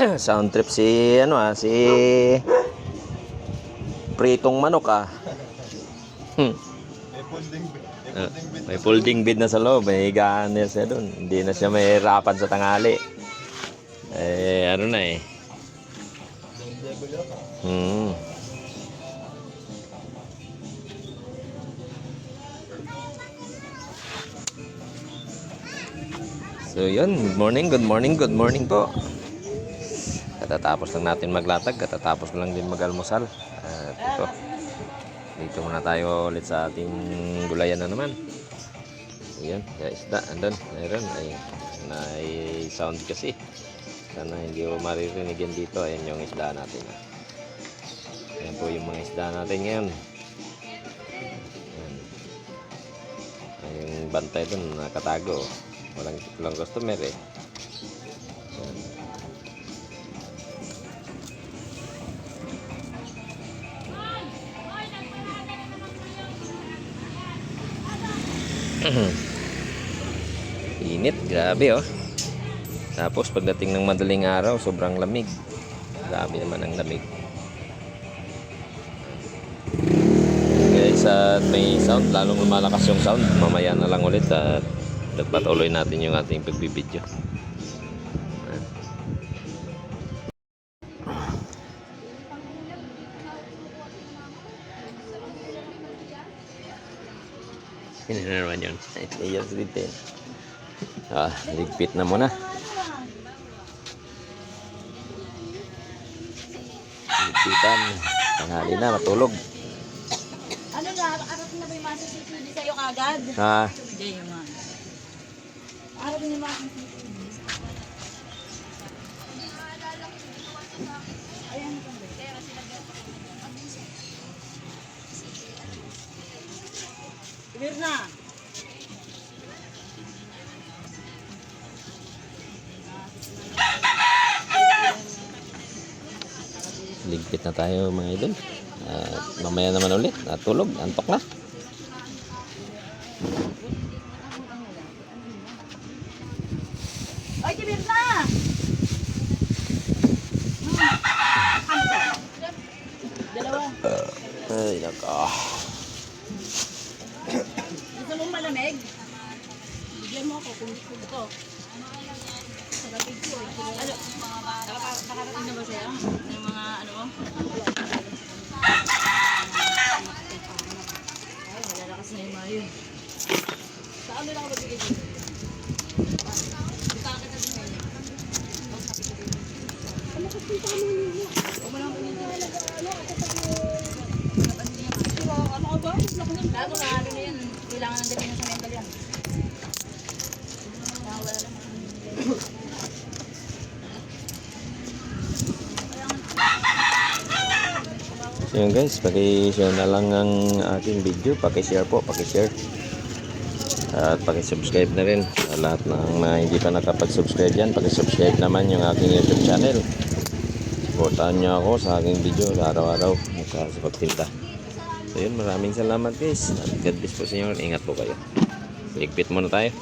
Sound trip si ano ah, si pritong manok ah. Hmm. May folding bed. May Ah, folding bed. may folding bed na sa loob, may higaan na siya doon. Hindi na siya mahirapan sa tangali. Eh, ano na eh. Hmm. So yun, good morning, good morning, good morning po. Katatapos lang natin maglatag, katatapos lang din mag-almusal. At ito, dito muna tayo ulit sa ating gulayan na naman. Ayan, kaya isda, andun, mayroon, ay, may sound kasi. Sana hindi ko maririnig yan dito, ayan yung isda natin. Ayan po yung mga isda natin ngayon. Ayan yung bantay dun, nakatago. Walang, walang customer eh. Init, grabe oh. Tapos pagdating ng madaling araw, sobrang lamig. Grabe naman ang lamig. Guys, at may sound, lalong lumalakas yung sound. Mamaya na lang ulit at patuloy natin yung ating pagbibideo. Sino na naman yun? Si Tintin. Ah, ligpit na muna. Ligpitan. Tanghali na, matulog. Ano na, arap na ba yung CCTV sa'yo kagad? Ha? Hindi yung mga. Arap na yung mga Clear na. Ligpit na tayo mga idol. At mamaya naman ulit. Natulog. Antok na. Ay, clear na! Dalawa. Ay, nako. Malamig? Bigyan mo ako kung gusto ko. Sa ko eh. Ano? Nakarating na ba sa'yo? Yung mga ano mo? Ay, malalakas na yung mayo. Sa ano lang ako magbigay dito? Bita ka na din ngayon. Ano ka pinta mo niyo? Huwag mo lang pinita. Ano ka ba? Bago na ano na yan. Kailangan ng galing sa mental yan. So guys, paki-share na lang ang ating video. Paki-share po, paki-share. At paki-subscribe na rin sa lahat ng mga hindi pa nakapag-subscribe yan. Paki-subscribe naman yung aking YouTube channel. Supportahan nyo ako sa aking video araw-araw sa, sa pagtinda. So yun, maraming salamat guys. At God bless po sa inyo. Ingat po kayo. Ligpit muna tayo.